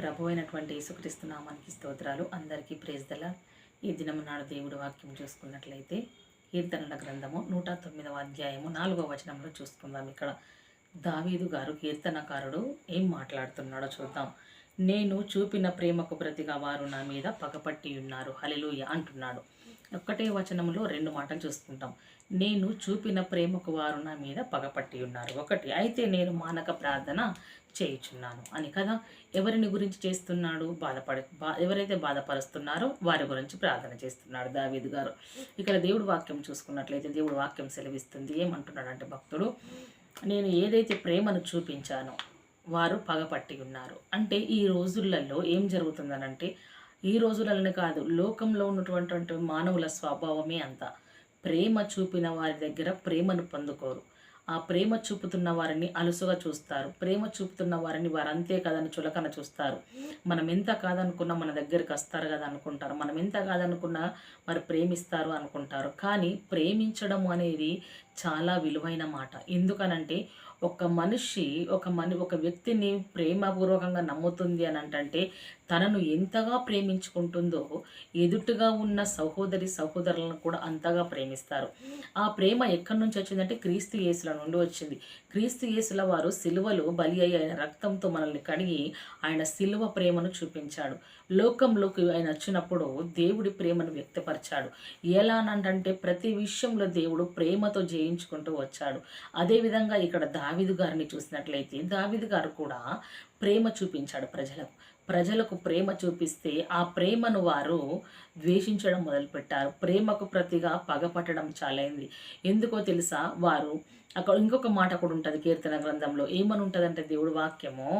ప్రభు అయినటువంటి యేసుక్రీస్తు నామానికి స్తోత్రాలు. అందరికీ ప్రేజ్దల ఈ దినము నాడు దేవుడు వాక్యం చూసుకున్నట్లయితే కీర్తనల గ్రంథము నూట తొమ్మిదవ అధ్యాయము నాలుగవ వచనంలో చూసుకుందాం. ఇక్కడ దావీదు గారు కీర్తనకారుడు ఏం మాట్లాడుతున్నాడో చూద్దాం. నేను చూపిన ప్రేమకు ప్రతిగా వారు నా మీద పగపట్టి ఉన్నారు. హలిలుయ అంటున్నాడు. ఒక్కటే వచనంలో రెండు మాటలు చూసుకుంటాం. నేను చూపిన ప్రేమకు వారు నా మీద పగపట్టి ఉన్నారు. ఒకటి అయితే నేను మానక ప్రార్థన చేయుచున్నాను అని కదా? ఎవరిని గురించి చేస్తున్నాడు? బాధపడ బా ఎవరైతే బాధపరుస్తున్నారో వారి గురించి ప్రార్థన చేస్తున్నాడు దావీదు గారు. ఇక్కడ దేవుడు వాక్యం చూసుకున్నట్లయితే దేవుడు వాక్యం సెలవిస్తుంది. ఏమంటున్నాడంటే భక్తుడు నేను ఏదైతే ప్రేమను చూపించానో వారు పగపట్టి ఉన్నారు. అంటే ఈ రోజులలో ఏం జరుగుతుందనంటే ఈ రోజులలోనే కాదు లోకంలో ఉన్నటువంటి మానవుల స్వభావమే అంత. ప్రేమ చూపిన వారి దగ్గర ప్రేమను పొందుకోరు. ఆ ప్రేమ చూపుతున్న వారిని అలుసుగా చూస్తారు. ప్రేమ చూపుతున్న వారిని వారు అంతే కాదని చులకన చూస్తారు. మనం ఎంత కాదనుకున్నా మన దగ్గరికి వస్తారు కదా అనుకుంటారు. మనం ఎంత కాదనుకున్నా వారు ప్రేమిస్తారు అనుకుంటారు. కానీ ప్రేమించడం అనేది చాలా విలువైన మాట. ఎందుకనంటే ఒక మనిషి ఒక మని ఒక వ్యక్తిని ప్రేమపూర్వకంగా నమ్ముతుంది అని అంటే తనను ఎంతగా ప్రేమించుకుంటుందో ఎదుటిగా ఉన్న సహోదరి సహోదరులను కూడా అంతగా ప్రేమిస్తారు. ఆ ప్రేమ ఎక్కడి నుంచి వచ్చిందంటే క్రీస్తు యేసుల నుండి వచ్చింది. క్రీస్తు యేసుల వారు సిలువలు బలి అయి ఆయన రక్తంతో మనల్ని కడిగి ఆయన సిలువ ప్రేమను చూపించాడు. లోకంలోకి ఆయన వచ్చినప్పుడు దేవుడి ప్రేమను వ్యక్తపరిచాడు. ఎలా అంటే ప్రతి విషయంలో దేవుడు ప్రేమతో జయించుకుంటూ వచ్చాడు. అదేవిధంగా ఇక్కడ దావిదు గారిని చూసినట్లయితే దావిదు గారు కూడా ప్రేమ చూపించాడు ప్రజలకు. ప్రజలకు ప్రేమ చూపిస్తే ఆ ప్రేమను వారు ద్వేషించడం మొదలుపెట్టారు. ప్రేమకు ప్రతిగా పగపట్టడం చాలైంది. ఎందుకో తెలుసా? వారు అక్కడ ఇంకొక మాట కూడా ఉంటుంది కీర్తన గ్రంథంలో. ఏమని ఉంటుందంటే దేవుడు వాక్యము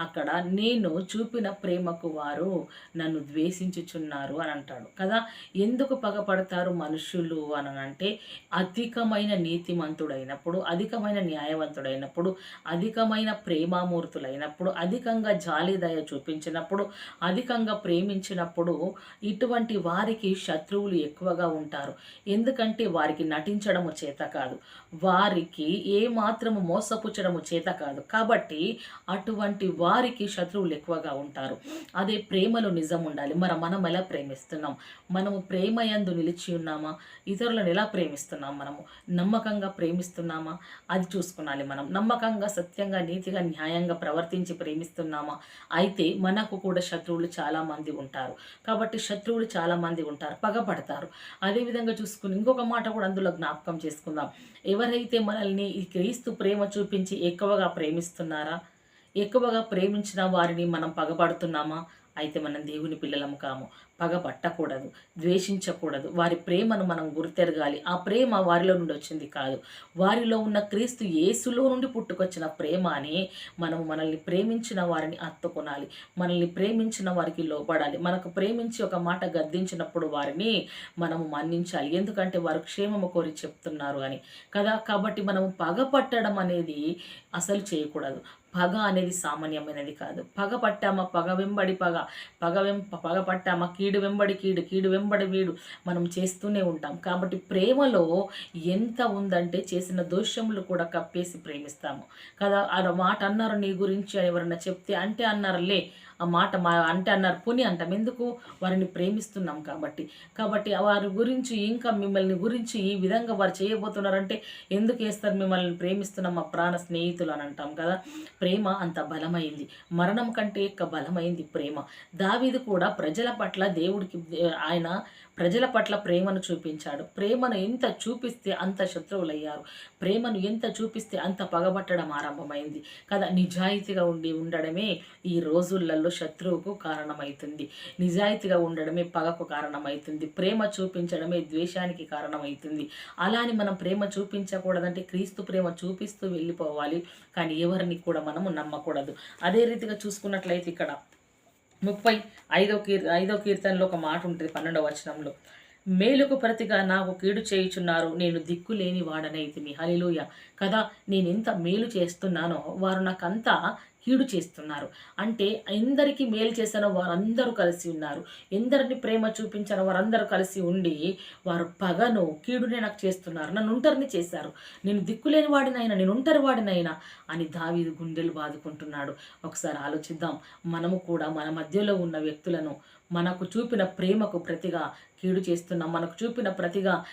అక్కడ నేను చూపిన ప్రేమకు వారు నన్ను ద్వేషించుచున్నారు అని అంటాడు. కదా ఎందుకు పగపడతారు మనుషులు అని అంటే అధికమైన నీతిమంతుడైనప్పుడు అధికమైన న్యాయవంతుడైనప్పుడు అధికమైన ప్రేమామూర్తులైనప్పుడు అధికంగా జాలిదయ చూపించినప్పుడు అధికంగా ప్రేమించినప్పుడు ఇటువంటి వారికి శత్రువులు ఎక్కువగా ఉంటారు. ఎందుకంటే వారికి నటించడము చేత కాదు. వారికి ఏ మాత్రము మోసపుచ్చడము చేత కాదు. కాబట్టి అటువంటి వారికి శత్రువులు ఎక్కువగా ఉంటారు. అదే ప్రేమలో నిజం ఉండాలి. మరి మనం ఎలా ప్రేమిస్తున్నాం? మనము ప్రేమ యందు నిలిచి ఉన్నామా? ఇతరులను ఎలా ప్రేమిస్తున్నాం మనము? నమ్మకంగా ప్రేమిస్తున్నామా? అది చూసుకునాలి మనం. నమ్మకంగా సత్యంగా నీతిగా న్యాయంగా ప్రవర్తించి ప్రేమిస్తున్నామా? అయితే మనకు కూడా శత్రువులు చాలామంది ఉంటారు. కాబట్టి శత్రువులు చాలామంది ఉంటారు. పగపడతారు. అదేవిధంగా చూసుకుని ఇంకొక మాట కూడా అందులో జ్ఞాపకం చేసుకుందాం. ఎవరైతే మనల్ని ఈ క్రీస్తు ప్రేమ చూపించి ఎక్కువగా ప్రేమిస్తున్నారా? ఎక్కువగా ప్రేమించిన వారిని మనం పగబడుతున్నామా అయితే మనం దేవుని పిల్లలం కాము. పగబట్టకూడదు ద్వేషించకూడదు. వారి ప్రేమను మనం గుర్తెరగాలి. ఆ ప్రేమ వారిలో నుండి వచ్చింది కాదు. వారిలో ఉన్న క్రీస్తు యేసులో నుండి పుట్టుకొచ్చిన ప్రేమ అని మనం మనల్ని ప్రేమించిన వారిని అత్తుకొనాలి. మనల్ని ప్రేమించిన వారికి లోపడాలి మనకు ప్రేమించి ఒక మాట గద్దించినప్పుడు వారిని మనము మన్నించాలి. ఎందుకంటే వారు క్షేమము కోరి చెప్తున్నారు అని. కదా కాబట్టి మనము పగపట్టడం అనేది అసలు చేయకూడదు. పగ అనేది సామాన్యమైనది కాదు. పగ పట్టామా పగ వెంబడి పగ పగ వెం పగ పట్టామా కీడు వెంబడి కీడు కీడు వెంబడి వీడు మనం చేస్తూనే ఉంటాం. కాబట్టి ప్రేమలో ఎంత ఉందంటే చేసిన దోషములు కూడా కప్పేసి ప్రేమిస్తాము. కదా ఆ మాట అన్నారు నీ గురించి ఎవరన్నా చెప్తే అంటే అన్నారులే ఆ మాట మా అంటే అన్నారు పుని అంటాం ఎందుకు వారిని ప్రేమిస్తున్నాం కాబట్టి. కాబట్టి వారి గురించి ఇంకా మిమ్మల్ని గురించి ఈ విధంగా వారు చేయబోతున్నారంటే ఎందుకు వేస్తారు మిమ్మల్ని ప్రేమిస్తున్నాం మా ప్రాణ స్నేహితులు అని అంటాం కదా. ప్రేమ అంత బలమైంది. మరణం కంటే ఎక్కువ బలమైంది ప్రేమ. దావీదు కూడా ప్రజల పట్ల దేవుడికి ఆయన ప్రజల పట్ల ప్రేమను చూపించాడు. ప్రేమను ఎంత చూపిస్తే అంత శత్రువులయ్యారు. ప్రేమను ఎంత చూపిస్తే అంత పగబట్టడం ఆరంభమైంది. కదా నిజాయితీగా ఉండి ఉండడమే ఈ రోజులలో శత్రువుకు కారణమవుతుంది నిజాయితీగా ఉండడమే పగకు కారణమవుతుంది ప్రేమ చూపించడమే ద్వేషానికి కారణమవుతుంది అలాని మనం ప్రేమ చూపించకూడదంటే క్రీస్తు ప్రేమ చూపిస్తూ వెళ్ళిపోవాలి. కానీ ఎవరిని కూడా మనము నమ్మకూడదు. అదే రీతిగా చూసుకున్నట్లయితే ఇక్కడ ముప్పై ఐదో కీర్ ఐదో కీర్తనలో ఒక మాట ఉంటుంది పన్నెండవ వచనంలో. మేలుకు ప్రతిగా నాకు కీడు చేయుచున్నారు నేను దిక్కు లేని వాడనైతిని హలిలుయ కదా నేను ఎంత మేలు చేస్తున్నానో వారు నాకంతా కీడు చేస్తున్నారు. అంటే ఎందరికి మేలు చేసిన వారందరూ కలిసి ఉన్నారు. ఎందరిని ప్రేమ చూపించిన వారందరూ కలిసి ఉండి వారు పగను కీడునే నాకు చేస్తున్నారు. నన్ను ఒంటరిని చేశారు. నేను దిక్కులేని వాడినైనా నేను ఒంటరి వాడినైనా అని దావీదు గుండెలు బాదుకుంటున్నాడు. ఒకసారి ఆలోచిద్దాం. మనము కూడా మన మధ్యలో ఉన్న వ్యక్తులను మనకు చూపిన ప్రేమకు ప్రతిగా కీడు చేస్తున్నాం. మనకు చూపిన ప్రతిగా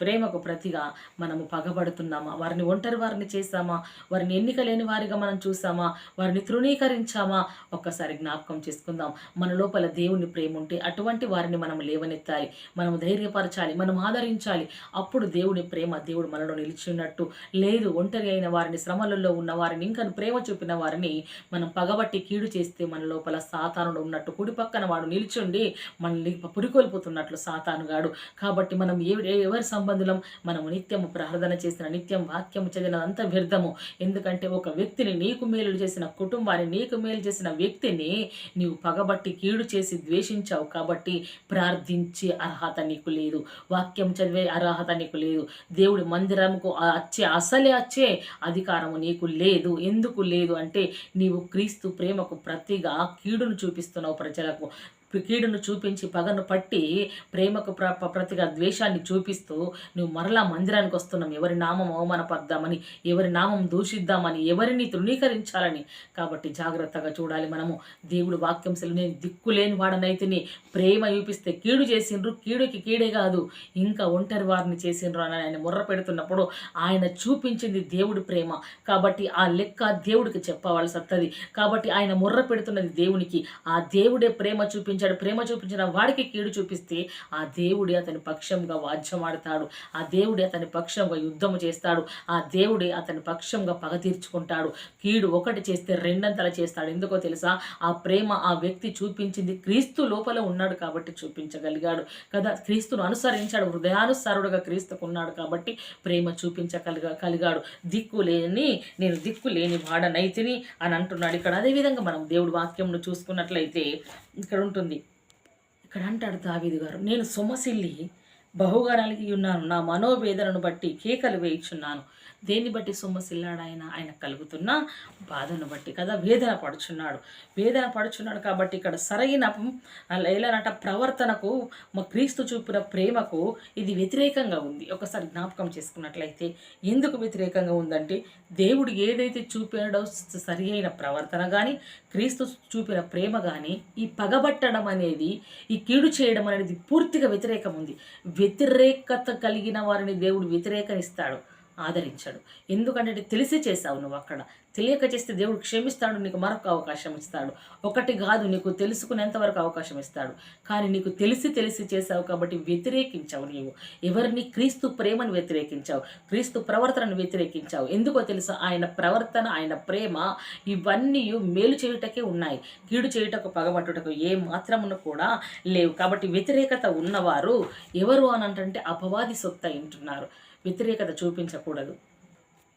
ప్రేమకు ప్రతిగా మనము పగబడుతున్నామా? వారిని ఒంటరి వారిని చేశామా? వారిని ఎన్నిక లేని వారిగా మనం చూసామా వారిని తృణీకరించామా? ఒక్కసారి జ్ఞాపకం చేసుకుందాం. మన లోపల దేవుని ప్రేమ ఉంటే అటువంటి వారిని మనం లేవనెత్తాలి. మనం ధైర్యపరచాలి. మనం ఆదరించాలి. అప్పుడు దేవుని ప్రేమ దేవుడు మనలో నిలిచి ఉన్నట్టు లేదు ఒంటరి అయిన వారిని శ్రమలలో ఉన్న వారిని ఇంకా ప్రేమ చూపిన వారిని మనం పగబట్టి కీడు చేస్తే మన లోపల సాతానుడు ఉన్నట్టు కుడి పక్కన వాడు నిల్చుండి మనల్ని పురికోల్పోతున్నట్లు సాతానుగాడు కాబట్టి మనం ఏ ఎవరి సంబంధులం? మనము నిత్యము ప్రార్థన చేసిన నిత్యం వాక్యము చదివినంత వ్యర్థము. ఎందుకంటే ఒక వ్యక్తిని నీకు మేలు చేసిన కుటుంబాన్ని నీకు మేలు చేసిన వ్యక్తిని నీవు పగబట్టి కీడు చేసి ద్వేషించావు కాబట్టి ప్రార్థించే అర్హత నీకు లేదు. వాక్యం చదివే అర్హత నీకు లేదు. దేవుడి మందిరంకు అచ్చే వచ్చే అసలే వచ్చే అధికారము నీకు లేదు. ఎందుకు లేదు అంటే నీవు క్రీస్తు ప్రేమకు ప్రతిగా కీడును చూపిస్తున్నావు ప్రజలకు. కీడును చూపించి పగను పట్టి ప్రేమకు ప్ర ప్రతిగా ద్వేషాన్ని చూపిస్తూ నువ్వు మరలా మందిరానికి వస్తున్నాం. ఎవరి నామం అవమానపద్దామని ఎవరి నామం దూషిద్దామని ఎవరిని తృణీకరించాలని. కాబట్టి జాగ్రత్తగా చూడాలి మనము. దేవుడు వాక్యం సెలవు నేను దిక్కులేని వాడనైతిని ప్రేమ చూపిస్తే కీడు చేసిండ్రు. కీడుకి కీడే కాదు. ఇంకా ఒంటరి వారిని చేసిండ్రు అని ఆయన ముర్ర పెడుతున్నప్పుడు ఆయన చూపించింది దేవుడి ప్రేమ. కాబట్టి ఆ లెక్క దేవుడికి చెప్పవలసి వస్తుంది కాబట్టి ఆయన ముర్ర పెడుతున్నది దేవునికి. ఆ దేవుడే ప్రేమ చూపించాడు ప్రేమ చూపించిన వాడికి కీడు చూపిస్తే ఆ దేవుడే అతని పక్షంగా వాద్యమాడతాడు. ఆ దేవుడే అతని పక్షంగా యుద్ధం చేస్తాడు. ఆ దేవుడే అతని పక్షంగా పగ తీర్చుకుంటాడు. కీడు ఒకటి చేస్తే రెండంతల చేస్తాడు. ఎందుకో తెలుసా? ఆ ప్రేమ ఆ వ్యక్తి చూపించింది క్రీస్తు లోపల ఉన్నాడు కాబట్టి చూపించగలిగాడు కదా? క్రీస్తును అనుసరించాడు హృదయానుసారుడుగా క్రీస్తుకు ఉన్నాడు కాబట్టి ప్రేమ చూపించగలిగా కలిగాడు. దిక్కు లేని నేను దిక్కు లేని వాడనైతిని అని అంటున్నాడు. ఇక్కడ అదేవిధంగా మనం దేవుడు వాక్యంను చూసుకున్నట్లయితే ఇక్కడ ఉంటుంది ఇక్కడ అంటాడు దావీదు గారు. నేను సొమసిల్లి బహుగా ఉన్నాను. నా మనోవేదనను బట్టి కేకలు వేయిచున్నాను. దేన్ని బట్టి సొమ్మసిల్లాడు ఆయన ఆయన కలుగుతున్న బాధను బట్టి కదా? వేదన పడుచున్నాడు. వేదన పడుచున్నాడు కాబట్టి ఇక్కడ సరైన ఎలానంట ప్రవర్తనకు మా క్రీస్తు చూపిన ప్రేమకు ఇది వ్యతిరేకంగా ఉంది. ఒకసారి జ్ఞాపకం చేసుకున్నట్లయితే ఎందుకు వ్యతిరేకంగా ఉందంటే దేవుడు ఏదైతే చూపినడో సరి అయిన ప్రవర్తన కానీ క్రీస్తు చూపిన ప్రేమ కానీ ఈ పగబట్టడం అనేది ఈ కీడు చేయడం అనేది పూర్తిగా వ్యతిరేకం ఉంది. వ్యతిరేకత కలిగిన వారిని దేవుడు వ్యతిరేకనిస్తాడు. ఆదరించాడు. ఎందుకంటే తెలిసి చేశావు నువ్వు అక్కడ. తెలియక చేస్తే దేవుడు క్షమిస్తాడు నీకు మరొక అవకాశం ఇస్తాడు. ఒకటి కాదు నీకు తెలుసుకునేంత వరకు అవకాశం ఇస్తాడు. కానీ నీకు తెలిసి తెలిసి చేశావు కాబట్టి వ్యతిరేకించావు నీవు. ఎవరిని? క్రీస్తు ప్రేమను వ్యతిరేకించావు. క్రీస్తు ప్రవర్తనను వ్యతిరేకించావు. ఎందుకో తెలుసా? ఆయన ప్రవర్తన ఆయన ప్రేమ ఇవన్నీ మేలు చేయుటకే ఉన్నాయి. కీడు చేయుటకు పగబట్టుటకు ఏ మాత్రమును కూడా లేవు. కాబట్టి వ్యతిరేకత ఉన్నవారు ఎవరు అని అంటే అపవాది సొత్త వింటున్నారు. వ్యతిరేకత చూపించకూడదు.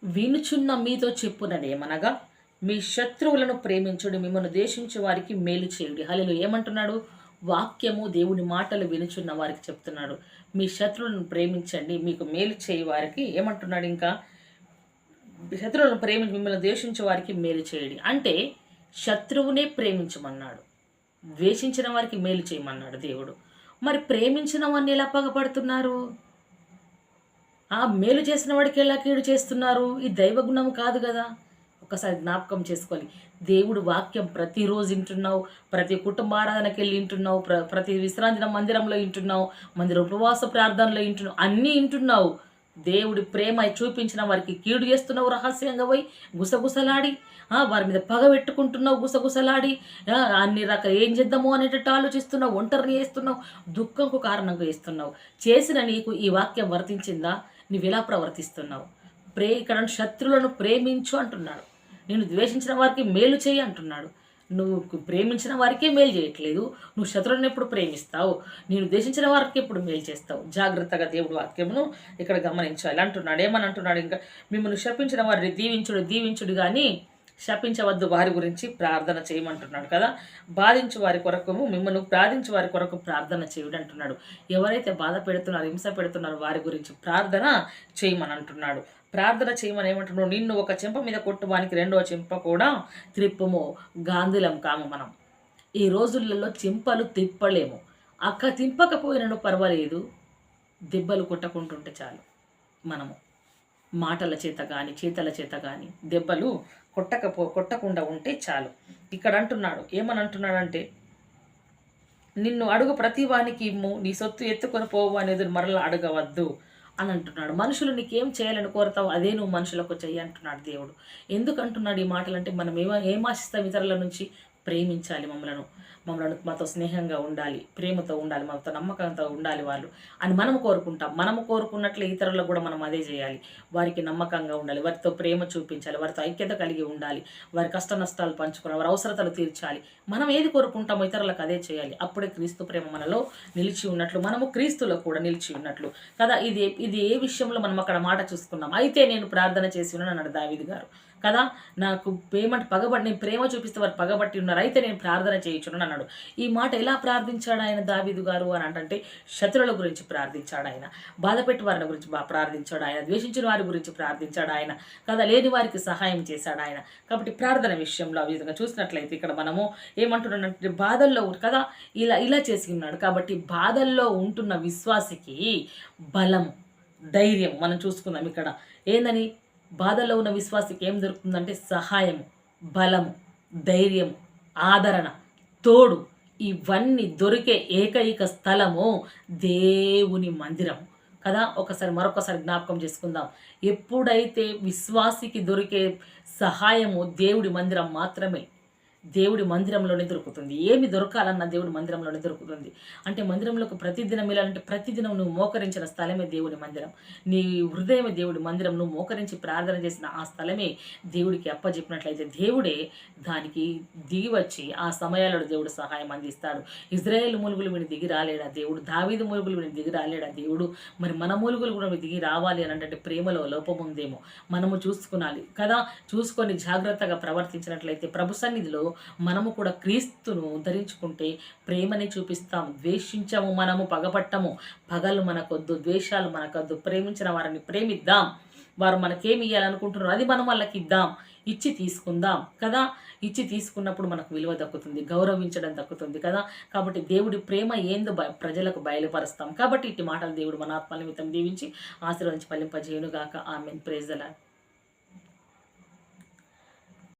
వినుచున్న మీతో చెప్పునదేమనగా మీ శత్రువులను ప్రేమించుడు మిమ్మల్ని దేశించే వారికి మేలు చేయుడి. హలో ఏమంటున్నాడు? వాక్యము దేవుని మాటలు వినుచున్న వారికి చెప్తున్నాడు. మీ శత్రువులను ప్రేమించండి మీకు మేలు చేయి వారికి ఏమంటున్నాడు ఇంకా? శత్రువులను ప్రేమించి మిమ్మల్ని ద్వేషించే వారికి మేలు చేయడి. అంటే శత్రువునే ప్రేమించమన్నాడు. ద్వేషించిన వారికి మేలు చేయమన్నాడు దేవుడు. మరి ప్రేమించిన వారిని ఎలా పగపడుతున్నారు? ఆ మేలు చేసిన వాడికి ఎలా కీడు చేస్తున్నారు? ఈ దైవగుణం కాదు కదా. ఒకసారి జ్ఞాపకం చేసుకోవాలి. దేవుడు వాక్యం ప్రతిరోజు వింటున్నావు ప్రతి కుటుంబారాధనకి వెళ్ళి వింటున్నావు ప్ర ప్రతి విశ్రాంతి మందిరంలో వింటున్నావు మందిర ఉపవాస ప్రార్థనలో వింటున్నావు అన్నీ వింటున్నావు. దేవుడి ప్రేమ చూపించిన వారికి కీడు చేస్తున్నావు రహస్యంగా పోయి గుసగుసలాడి వారి మీద పగ పెట్టుకుంటున్నావు గుసగుసలాడి అన్ని రకాల ఏం చేద్దాము అనేటట్టు ఆలోచిస్తున్నావు ఒంటరిని చేస్తున్నావు దుఃఖంకు కారణంగా వేస్తున్నావు చేసిన నీకు ఈ వాక్యం వర్తించిందా? నువ్వు ఎలా ప్రవర్తిస్తున్నావు? ప్రే ఇక్కడ శత్రులను ప్రేమించు అంటున్నాడు. నేను ద్వేషించిన వారికి మేలు చేయి అంటున్నాడు. నువ్వు ప్రేమించిన వారికే మేలు చేయట్లేదు. నువ్వు శత్రువులను ఎప్పుడు ప్రేమిస్తావు? నేను ద్వేషించిన వారికి ఎప్పుడు మేలు చేస్తావు? జాగ్రత్తగా దేవుడు వాక్యమును ఇక్కడ గమనించాలి. అంటున్నాడు. ఏమని అంటున్నాడు? ఇంకా మిమ్మల్ని శపించిన వారిని దీవించుడు దీవించుడు కానీ శపించవద్దు వారి గురించి ప్రార్థన చేయమంటున్నాడు కదా. బాధించు వారి కొరకు మిమ్మల్ని ప్రార్థించు వారి కొరకు ప్రార్థన చేయుడంటున్నాడు. ఎవరైతే బాధ పెడుతున్నారో హింస పెడుతున్నారో వారి గురించి ప్రార్థన చేయమని అంటున్నాడు ప్రార్థన చేయమని ఏమంటున్నాడు? నిన్ను ఒక చెంప మీద కొట్టువానికి రెండో చెంప కూడా త్రిప్పము గాంధీలం కాము మనం. ఈ రోజులలో చెంపలు తిప్పలేము. అక్క తింపకపోయినను పర్వాలేదు. దెబ్బలు కొట్టకుంటుంటే చాలు మనము. మాటల చేత కానీ చేతల చేత కానీ దెబ్బలు కొట్టకపో కొట్టకుండా ఉంటే చాలు. ఇక్కడ అంటున్నాడు ఏమని అంటున్నాడంటే నిన్ను అడుగు ప్రతివానికి ఇమ్ము నీ సొత్తు ఎత్తుకొని పోవు అనేది మరలా అడగవద్దు అని అంటున్నాడు. మనుషులు నీకేం చేయాలని కోరుతావు అదే నువ్వు మనుషులకు చెయ్యి అంటున్నాడు దేవుడు. ఎందుకు అంటున్నాడు ఈ మాటలు అంటే మనం ఏమ ఏం ఆశిస్తాం ఇతరుల నుంచి? ప్రేమించాలి మమ్మలను. మమ్మలను మాతో స్నేహంగా ఉండాలి ప్రేమతో ఉండాలి మాతో నమ్మకంతో ఉండాలి వాళ్ళు అని మనం కోరుకుంటాం. మనము కోరుకున్నట్లే ఇతరులకు కూడా మనం అదే చేయాలి. వారికి నమ్మకంగా ఉండాలి వారితో ప్రేమ చూపించాలి వారితో ఐక్యత కలిగి ఉండాలి వారి కష్ట నష్టాలు పంచుకోవాలి వారి అవసరతలు తీర్చాలి. మనం ఏది కోరుకుంటామో ఇతరులకు అదే చేయాలి. అప్పుడే క్రీస్తు ప్రేమ మనలో నిలిచి ఉన్నట్లు మనము క్రీస్తులో కూడా నిలిచి ఉన్నట్లు. కదా ఇది ఇది ఏ విషయంలో మనం అక్కడ మాట చూసుకున్నాం? అయితే నేను ప్రార్థన చేసి ఉన్నాను అన్నాడు దావిది గారు. కదా? నాకు పేమెంట్ పగబట్టి నేను ప్రేమ చూపిస్తే వారు పగబట్టి ఉన్నారు. అయితే నేను ప్రార్థన చేయించున్నాను అన్నాడు. ఈ మాట ఎలా ప్రార్థించాడు ఆయన దావీదు గారు అని అంటే శత్రువుల గురించి ప్రార్థించాడు ఆయన. బాధపెట్టి వారిని గురించి ప్రార్థించాడు ఆయన. ద్వేషించిన వారి గురించి ప్రార్థించాడు ఆయన. కదా లేని వారికి సహాయం చేశాడు ఆయన. కాబట్టి ప్రార్థన విషయంలో ఆ విధంగా చూసినట్లయితే ఇక్కడ మనము ఏమంటున్నాడంటే బాధల్లో కదా ఇలా ఇలా చేసి ఉన్నాడు. కాబట్టి బాధల్లో ఉంటున్న విశ్వాసికి బలము ధైర్యం మనం చూసుకుందాం ఇక్కడ. ఏందని? బాధల్లో ఉన్న విశ్వాసికి ఏం దొరుకుతుందంటే సహాయము బలము ధైర్యం ఆదరణ తోడు. ఇవన్నీ దొరికే ఏకైక స్థలము దేవుని మందిరం. కదా ఒకసారి మరొకసారి జ్ఞాపకం చేసుకుందాం. ఎప్పుడైతే విశ్వాసికి దొరికే సహాయము దేవుడి మందిరం మాత్రమే దేవుడి మందిరంలోనే దొరుకుతుంది. ఏమి దొరకాలన్నా దేవుడి మందిరంలోనే దొరుకుతుంది. అంటే మందిరంలోకి ప్రతిదినం వెళ్ళాలంటే ప్రతిదినం నువ్వు మోకరించిన స్థలమే దేవుడి మందిరం. నీ హృదయమే దేవుడి మందిరం. నువ్వు మోకరించి ప్రార్థన చేసిన ఆ స్థలమే దేవుడికి అప్పచెప్పినట్లయితే దేవుడే దానికి దిగి వచ్చి ఆ సమయాలలో దేవుడు సహాయం అందిస్తాడు. ఇజ్రాయేల్ మూలుగులు వీడిని దిగి రాలేడా దేవుడు? దావీదు మూలుగులు వీడిని దిగి రాలేడా దేవుడు? మరి మన మూలుగులు కూడా దిగి రావాలి అని అంటే ప్రేమలో లోపం ఉందేమో మనము చూసుకునాలి కదా? చూసుకొని జాగ్రత్తగా ప్రవర్తించినట్లయితే ప్రభు సన్నిధిలో మనము కూడా క్రీస్తును ధరించుకుంటే ప్రేమని చూపిస్తాం ద్వేషించము మనము పగపట్టము. పగలు మనకొద్దు ద్వేషాలు మనకొద్దు. ప్రేమించిన వారిని ప్రేమిద్దాం. వారు మనకేమి ఇవ్వాలనుకుంటున్నారో అది మనం వాళ్ళకి ఇద్దాం. ఇచ్చి తీసుకుందాం కదా? ఇచ్చి తీసుకున్నప్పుడు మనకు విలువ దక్కుతుంది గౌరవించడం దక్కుతుంది కదా? కాబట్టి దేవుడి ప్రేమ ఏందో బ- ప్రజలకు బయలుపరుస్తాం. కాబట్టి ఇట్టి మాటలు దేవుడు మన ఆత్మ నిమిత్తం దీవించి ఆశీర్వదించి ఫలింపజేయునుగాక. ఆమెన్. ప్రేజలా